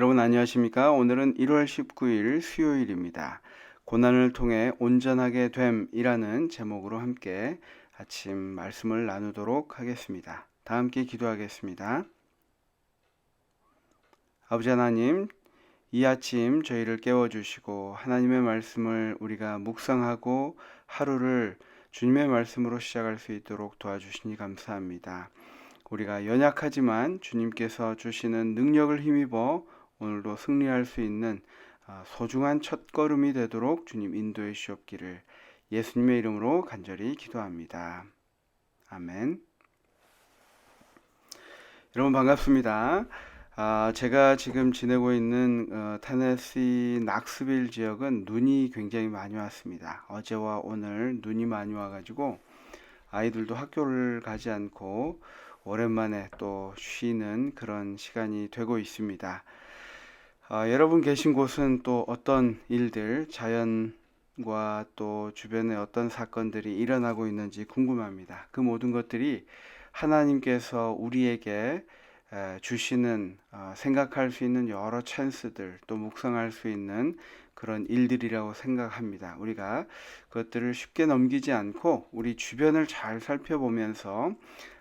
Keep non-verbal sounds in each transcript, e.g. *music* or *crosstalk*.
여러분 안녕하십니까? 오늘은 1월 19일 수요일입니다. 고난을 통해 온전하게 됨이라는 제목으로 함께 아침 말씀을 나누도록 하겠습니다. 다 함께 기도하겠습니다. 아버지 하나님, 이 아침 저희를 깨워주시고 하나님의 말씀을 우리가 묵상하고 하루를 주님의 말씀으로 시작할 수 있도록 도와주시니 감사합니다. 우리가 연약하지만 주님께서 주시는 능력을 힘입어 오늘도 승리할 수 있는 아, 소중한 첫걸음이 되도록 주님 인도해 주옵기를 예수님의 이름으로 간절히 기도합니다. 아멘. 여러분 반갑습니다. 아, 제가 지금 지내고 있는 어, 테네시 낙스빌 지역은 눈이 굉장히 많이 왔습니다. 어제와 오늘 눈이 많이 와가지고 아이들도 학교를 가지 않고 오랜만에 또 쉬는 그런 시간이 되고 있습니다. 아, 여러분 계신 곳은 또 어떤 일들, 자연과 또 주변에 어떤 사건들이 일어나고 있는지 궁금합니다. 그 모든 것들이 하나님께서 우리에게 주시는 어, 생각할 수 있는 여러 찬스들 또 묵상할 수 있는 그런 일들이라고 생각합니다. 우리가 그것들을 쉽게 넘기지 않고 우리 주변을 잘 살펴보면서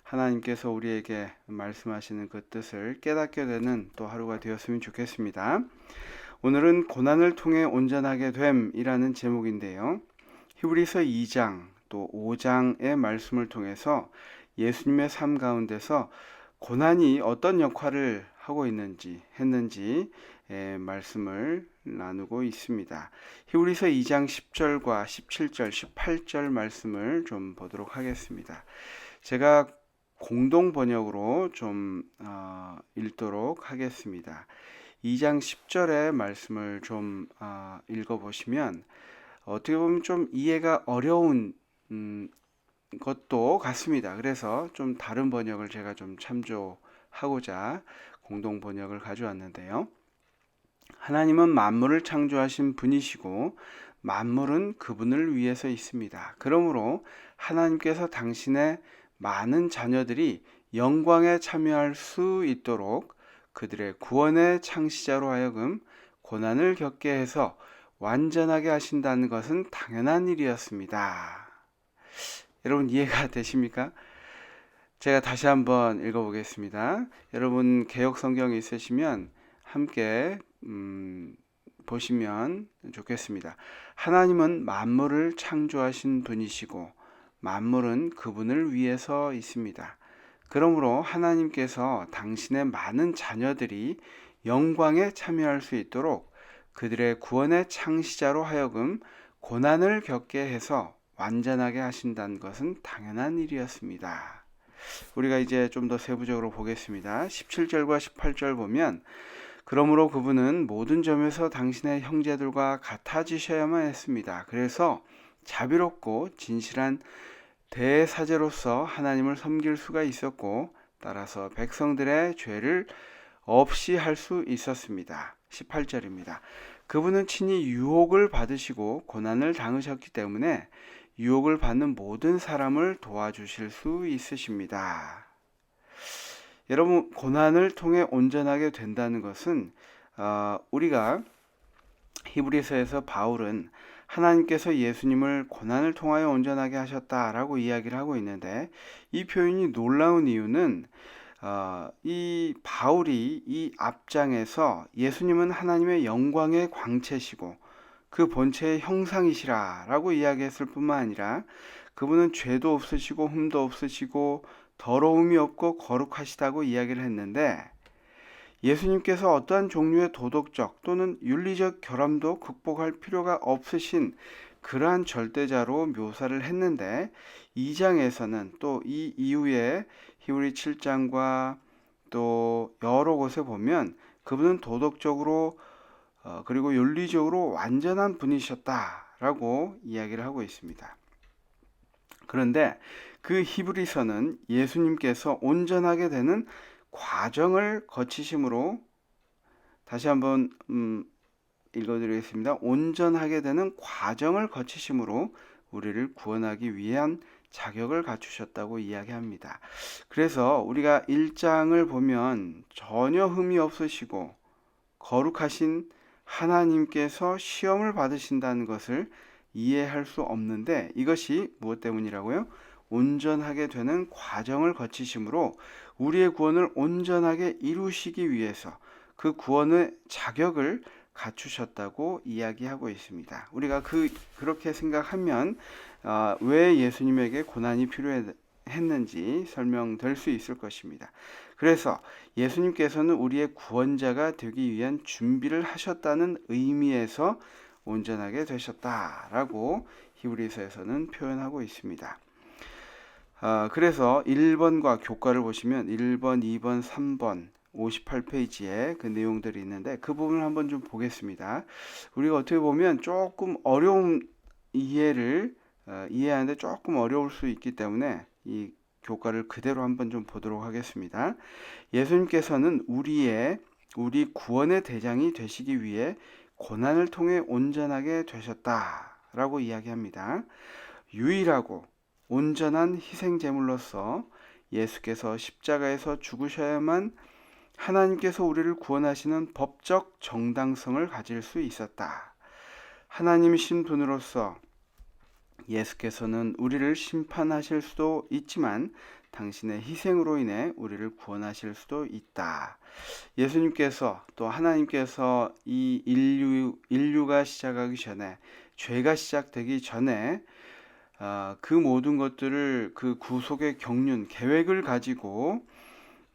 하나님께서 우리에게 말씀하시는 그 뜻을 깨닫게 되는 또 하루가 되었으면 좋겠습니다. 오늘은 고난을 통해 온전하게 됨이라는 제목인데요. 히브리서 2장 또 5장의 말씀을 통해서 예수님의 삶 가운데서 고난이 어떤 역할을 하고 있는지 했는지 말씀을 나누고 있습니다. 히브리서 2장 10절과 17절, 18절 말씀을 좀 보도록 하겠습니다. 제가 공동 번역으로 좀 어, 읽도록 하겠습니다. 2장 10절의 말씀을 좀 어, 읽어보시면 어떻게 보면 좀 이해가 어려운 음, 것도 같습니다. 그래서 좀 다른 번역을 제가 좀 참조하고자 공동 번역을 가져왔는데요. 하나님은 만물을 창조하신 분이시고 만물은 그분을 위해서 있습니다. 그러므로 하나님께서 당신의 많은 자녀들이 영광에 참여할 수 있도록 그들의 구원의 창시자로 하여금 고난을 겪게 해서 완전하게 하신다는 것은 당연한 일이었습니다. 여러분 이해가 *laughs* 되십니까? 제가 다시 한번 읽어보겠습니다. 여러분 개혁 성경 있으시면 함께 음, 보시면 좋겠습니다. 하나님은 만물을 창조하신 분이시고 만물은 그분을 위해서 있습니다. 그러므로 하나님께서 당신의 많은 자녀들이 영광에 참여할 수 있도록 그들의 구원의 창시자로 하여금 고난을 겪게 해서 완전하게 하신다는 것은 당연한 일이었습니다. 우리가 이제 좀 더 세부적으로 보겠습니다. 17절과 18절 보면 그러므로 그분은 모든 점에서 당신의 형제들과 같아지셔야만 했습니다. 그래서 자비롭고 진실한 대사제로서 하나님을 섬길 수가 있었고 따라서 백성들의 죄를 없이 할 수 있었습니다. 18절입니다. 그분은 친히 유혹을 받으시고 고난을 당하셨기 때문에 유혹을 받는 모든 사람을 도와주실 수 있으십니다. 여러분 고난을 통해 온전하게 된다는 것은 어, 우리가 히브리서에서 바울은 하나님께서 예수님을 고난을 통하여 온전하게 하셨다라고 이야기를 하고 있는데 이 표현이 놀라운 이유는 어, 이 바울이 이 앞장에서 예수님은 하나님의 영광의 광채시고 그 본체의 형상이시라라고 이야기했을 뿐만 아니라 그분은 죄도 없으시고 흠도 없으시고 더러움이 없고 거룩하시다고 이야기를 했는데 예수님께서 어떠한 종류의 도덕적 또는 윤리적 결함도 극복할 필요가 없으신 그러한 절대자로 묘사를 했는데 2장에서는 또 이 이후에 히브리 7장과 또 여러 곳에 보면 그분은 도덕적으로 어, 그리고 윤리적으로 완전한 분이셨다라고 이야기를 하고 있습니다. 그런데 그 히브리서는 예수님께서 온전하게 되는 과정을 거치심으로 다시 한번 음, 읽어드리겠습니다. 온전하게 되는 과정을 거치심으로 우리를 구원하기 위한 자격을 갖추셨다고 이야기합니다. 그래서 우리가 1장을 보면 전혀 흠이 없으시고 거룩하신 하나님께서 시험을 받으신다는 것을 이해할 수 없는데 이것이 무엇 때문이라고요? 온전하게 되는 과정을 거치심으로 우리의 구원을 온전하게 이루시기 위해서 그 구원의 자격을 갖추셨다고 이야기하고 있습니다. 우리가 그 그렇게 생각하면 어, 왜 예수님에게 고난이 필요했는지 설명될 수 있을 것입니다. 그래서 예수님께서는 우리의 구원자가 되기 위한 준비를 하셨다는 의미에서 온전하게 되셨다라고 히브리서에서는 표현하고 있습니다. 아, 그래서 1번과 교과를 보시면 1번, 2번, 3번 58페이지에 그 내용들이 있는데 그 부분을 한번 좀 보겠습니다. 우리가 어떻게 보면 조금 어려운 이해를 어, 이해하는데 조금 어려울 수 있기 때문에 이 교과를 그대로 한번 좀 보도록 하겠습니다. 예수님께서는 우리의 우리 구원의 대장이 되시기 위해 고난을 통해 온전하게 되셨다라고 이야기합니다. 유일하고 온전한 희생 제물로서 예수께서 십자가에서 죽으셔야만 하나님께서 우리를 구원하시는 법적 정당성을 가질 수 있었다. 하나님이신 분으로서 예수께서는 우리를 심판하실 수도 있지만 당신의 희생으로 인해 우리를 구원하실 수도 있다. 예수님께서 또 하나님께서 이 인류 인류가 시작하기 전에 죄가 시작되기 전에 어, 그 모든 것들을 그 구속의 경륜 계획을 가지고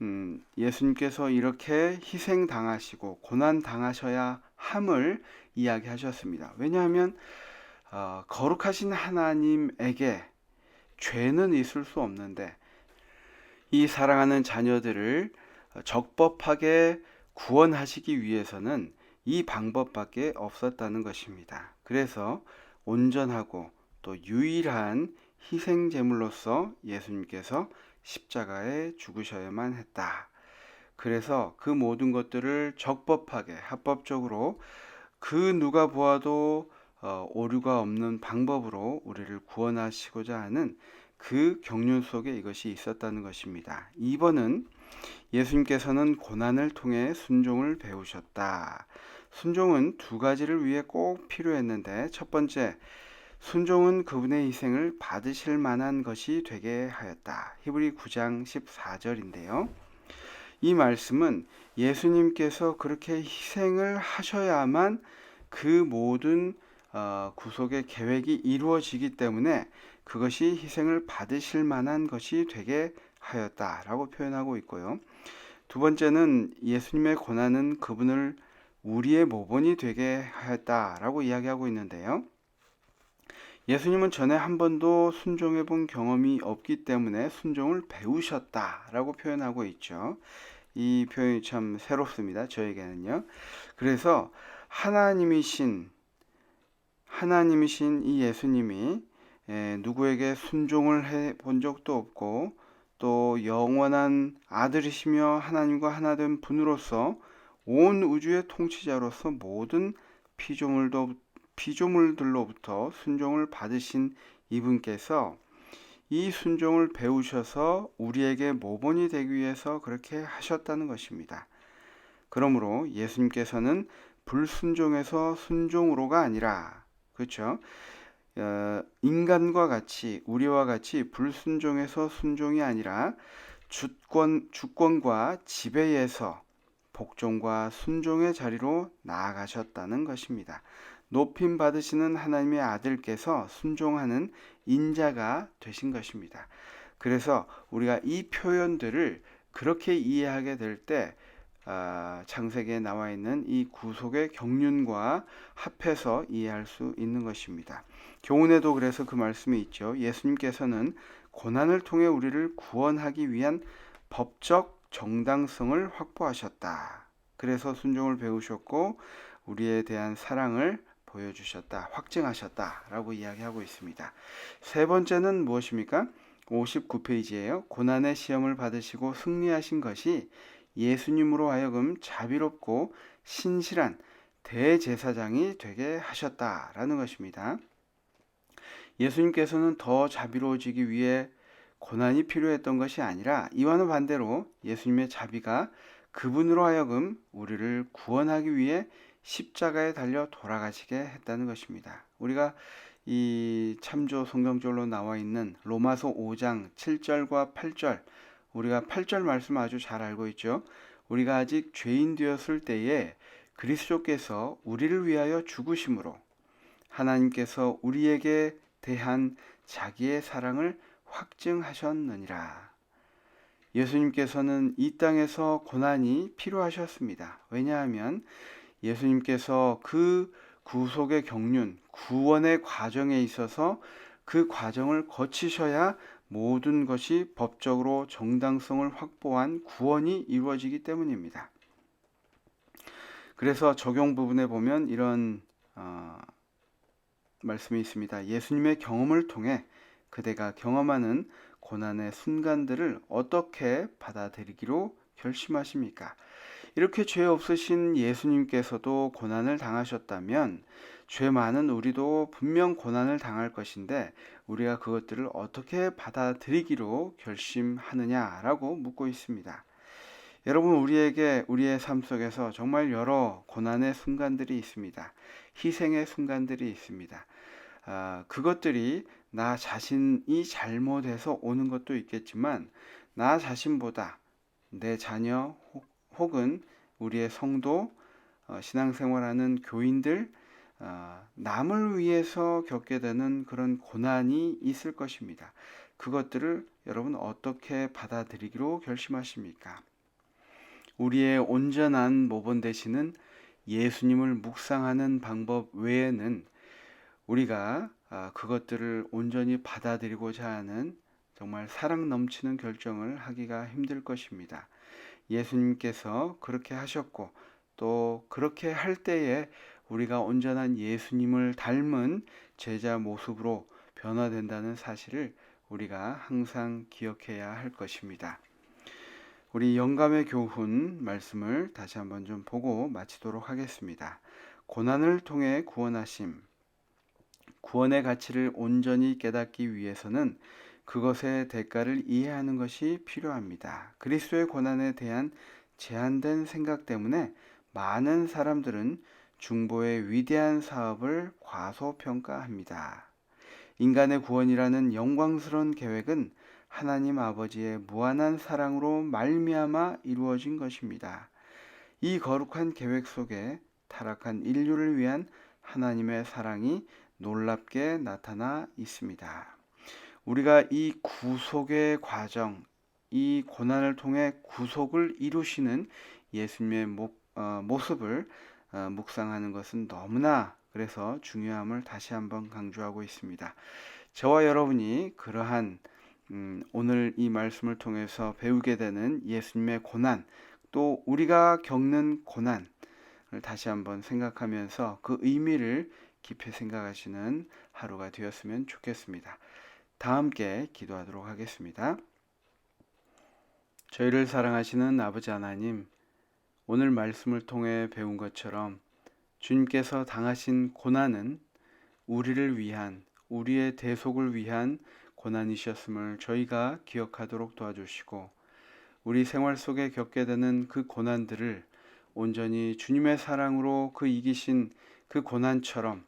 음, 예수님께서 이렇게 희생 당하시고 고난 당하셔야 함을 이야기하셨습니다. 왜냐하면 어, 거룩하신 하나님에게 죄는 있을 수 없는데 이 사랑하는 자녀들을 적법하게 구원하시기 위해서는 이 방법밖에 없었다는 것입니다. 그래서 온전하고 또 유일한 희생 제물로서 예수님께서 십자가에 죽으셔야만 했다. 그래서 그 모든 것들을 적법하게 합법적으로 그 누가 보아도 어, 오류가 없는 방법으로 우리를 구원하시고자 하는 그 경륜 속에 이것이 있었다는 것입니다. 2번은 예수님께서는 고난을 통해 순종을 배우셨다. 순종은 두 가지를 위해 꼭 필요했는데 첫 번째 순종은 그분의 희생을 받으실 만한 것이 되게 하였다. 히브리 9장 14절인데요. 이 말씀은 예수님께서 그렇게 희생을 하셔야만 그 모든 어, 구속의 계획이 이루어지기 때문에 그것이 희생을 받으실 만한 것이 되게 하였다라고 표현하고 있고요. 두 번째는 예수님의 고난은 그분을 우리의 모본이 되게 하였다라고 이야기하고 있는데요. 예수님은 전에 한 번도 순종해 본 경험이 없기 때문에 순종을 배우셨다라고 표현하고 있죠. 이 표현이 참 새롭습니다. 저에게는요. 그래서 하나님이신 하나님이신 이 예수님이 누구에게 순종을 해 본 적도 없고 또 영원한 아들이시며 하나님과 하나 된 분으로서 온 우주의 통치자로서 모든 피조물도 피조물들로부터 순종을 받으신 이분께서 이 순종을 배우셔서 우리에게 모본이 되기 위해서 그렇게 하셨다는 것입니다. 그러므로 예수님께서는 불순종에서 순종으로가 아니라 그렇죠? 어, 인간과 같이 우리와 같이 불순종에서 순종이 아니라 주권 주권과 지배에서 복종과 순종의 자리로 나아가셨다는 것입니다. 높임 받으시는 하나님의 아들께서 순종하는 인자가 되신 것입니다. 그래서 우리가 이 표현들을 그렇게 이해하게 될 때 아, 창세기에 나와 있는 이 구속의 경륜과 합해서 이해할 수 있는 것입니다. 교훈에도 그래서 그 말씀이 있죠. 예수님께서는 고난을 통해 우리를 구원하기 위한 법적 정당성을 확보하셨다. 그래서 순종을 배우셨고 우리에 대한 사랑을 보여주셨다, 확증하셨다 라고 이야기하고 있습니다. 세 번째는 무엇입니까? 59페이지예요. 고난의 시험을 받으시고 승리하신 것이 예수님으로 하여금 자비롭고 신실한 대제사장이 되게 하셨다라는 것입니다. 예수님께서는 더 자비로워지기 위해 고난이 필요했던 것이 아니라 이와는 반대로 예수님의 자비가 그분으로 하여금 우리를 구원하기 위해 십자가에 달려 돌아가시게 했다는 것입니다. 우리가 이 참조 성경절로 나와 있는 로마서 5장 7절과 8절 우리가 8절 말씀 아주 잘 알고 있죠. 우리가 아직 죄인 되었을 때에 그리스도께서 우리를 위하여 죽으심으로 하나님께서 우리에게 대한 자기의 사랑을 확증하셨느니라. 예수님께서는 이 땅에서 고난이 필요하셨습니다. 왜냐하면 예수님께서 그 구속의 경륜, 구원의 과정에 있어서 그 과정을 거치셔야 모든 것이 법적으로 정당성을 확보한 구원이 이루어지기 때문입니다. 그래서 적용 부분에 보면 이런 어, 말씀이 있습니다. 예수님의 경험을 통해 그대가 경험하는 고난의 순간들을 어떻게 받아들이기로 결심하십니까? 이렇게 죄 없으신 예수님께서도 고난을 당하셨다면 죄 많은 우리도 분명 고난을 당할 것인데 우리가 그것들을 어떻게 받아들이기로 결심하느냐라고 묻고 있습니다. 여러분 우리에게 우리의 삶 속에서 정말 여러 고난의 순간들이 있습니다. 희생의 순간들이 있습니다. 아, 그것들이 나 자신이 잘못해서 오는 것도 있겠지만 나 자신보다 내 자녀 혹은 우리의 성도 어, 신앙생활하는 교인들 어, 남을 위해서 겪게 되는 그런 고난이 있을 것입니다. 그것들을 여러분 어떻게 받아들이기로 결심하십니까? 우리의 온전한 모본 되시는 예수님을 묵상하는 방법 외에는 우리가 아, 그것들을 온전히 받아들이고자 하는 정말 사랑 넘치는 결정을 하기가 힘들 것입니다. 예수님께서 그렇게 하셨고 또 그렇게 할 때에 우리가 온전한 예수님을 닮은 제자 모습으로 변화된다는 사실을 우리가 항상 기억해야 할 것입니다. 우리 영감의 교훈 말씀을 다시 한번 좀 보고 마치도록 하겠습니다. 고난을 통해 구원하심. 구원의 가치를 온전히 깨닫기 위해서는 그것의 대가를 이해하는 것이 필요합니다. 그리스도의 고난에 대한 제한된 생각 때문에 많은 사람들은 중보의 위대한 사업을 과소평가합니다. 인간의 구원이라는 영광스러운 계획은 하나님 아버지의 무한한 사랑으로 말미암아 이루어진 것입니다. 이 거룩한 계획 속에 타락한 인류를 위한 하나님의 사랑이 놀랍게 나타나 있습니다. 우리가 이 구속의 과정, 이 고난을 통해 구속을 이루시는 예수님의 모, 어, 모습을 어, 묵상하는 것은 너무나 그래서 중요함을 다시 한번 강조하고 있습니다. 저와 여러분이 그러한 음, 오늘 이 말씀을 통해서 배우게 되는 예수님의 고난, 또 우리가 겪는 고난을 다시 한번 생각하면서 그 의미를 깊이 생각하시는 하루가 되었으면 좋겠습니다. 다 함께 기도하도록 하겠습니다. 저희를 사랑하시는 아버지 하나님, 오늘 말씀을 통해 배운 것처럼 주님께서 당하신 고난은 우리를 위한, 우리의 대속을 위한 고난이셨음을 저희가 기억하도록 도와주시고, 우리 생활 속에 겪게 되는 그 고난들을 온전히 주님의 사랑으로 그 이기신 그 고난처럼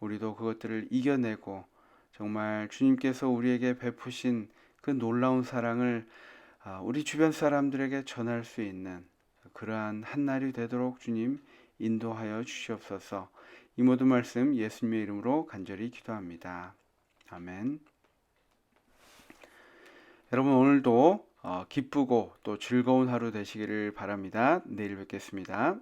우리도 그것들을 이겨내고 정말 주님께서 우리에게 베푸신 그 놀라운 사랑을 아, 우리 주변 사람들에게 전할 수 있는 그러한 한날이 되도록 주님 인도하여 주시옵소서. 이 모든 말씀 예수님의 이름으로 간절히 기도합니다. 아멘. 여러분 오늘도 어, 기쁘고 또 즐거운 하루 되시기를 바랍니다. 내일 뵙겠습니다.